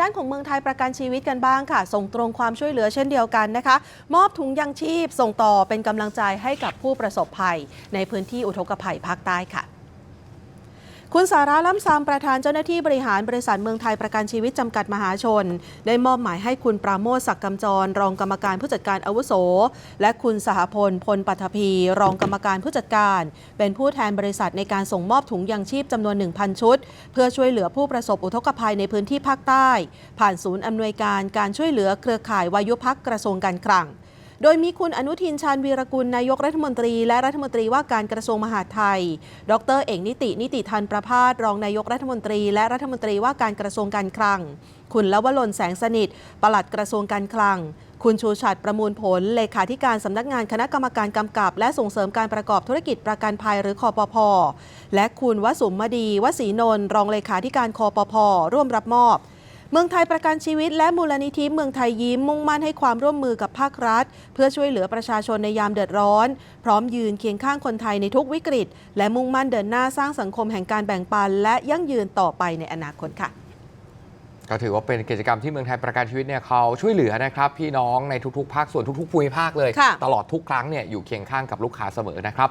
ด้านของเมืองไทยประกันชีวิตกันบ้างค่ะ ส่งตรงความช่วยเหลือเช่นเดียวกันนะคะ มอบถุงยังชีพส่งต่อเป็นกำลังใจให้กับผู้ประสบภัย ในพื้นที่อุทกภัยภาคใต้ค่ะ คุณสาระล้ำซามประธานเจ้าหน้าที่บริหารบริษัทเมืองไทยประกันชีวิตจำกัดมหาชน ได้มอบหมายให้คุณปราโมทศักดิ์กำจร รองกรรมการผู้จัดการอาวุโส และคุณสหพลพลปัทภี รองกรรมการผู้จัดการ เป็นผู้แทนบริษัทในการส่งมอบถุงยังชีพจำนวน 1,000 ชุด เพื่อช่วยเหลือผู้ประสบอุทกภัยในพื้นที่ภาคใต้ ผ่านศูนย์อำนวยการการช่วยเหลือเครือข่ายวายุพักกระทรวงการคลัง โดยมีคุณอนุทินชาญวีรกุลนายกรัฐมนตรี และรัฐมนตรีว่าการกระทรวงมหาดไทย ดรเอกนิตินิติทันประพาสรองนายกรัฐมนตรี และรัฐมนตรีว่าการกระทรวงการคลัง คุณลวลนแสงสนิท ปลัดกระทรวงการคลังคุณชูชัดประมูลผล เลขาธิการสำนักงานคณะกรรมการกำกับ และส่งเสริมการประกอบธุรกิจประกันภัยหรือคอปพและคุณวสุมมดี วสีนนท์รองเลขาธิการคอปพร่วมรับมอบ เมืองไทยประกันชีวิตและมูลนิธิเมืองไทยยิ้มมุ่งมั่นให้ความร่วมมือกับภาครัฐ เพื่อช่วยเหลือประชาชนในยามเดือดร้อน พร้อมยืนเคียงข้างคนไทยในทุกวิกฤต และมุ่งมั่นเดินหน้าสร้างสังคมแห่งการแบ่งปัน และยั่งยืนต่อไปในอนาคตค่ะก็ถือว่าเป็นกิจกรรมที่เมืองไทยประกันชีวิตเนี่ยเขาช่วยเหลือนะครับพี่น้องในทุกๆ ภาคส่วนทุกๆภูมิภาคเลยค่ะตลอดทุกครั้งเนี่ยอยู่เคียงข้างกับลูกค้าเสมอนะครับ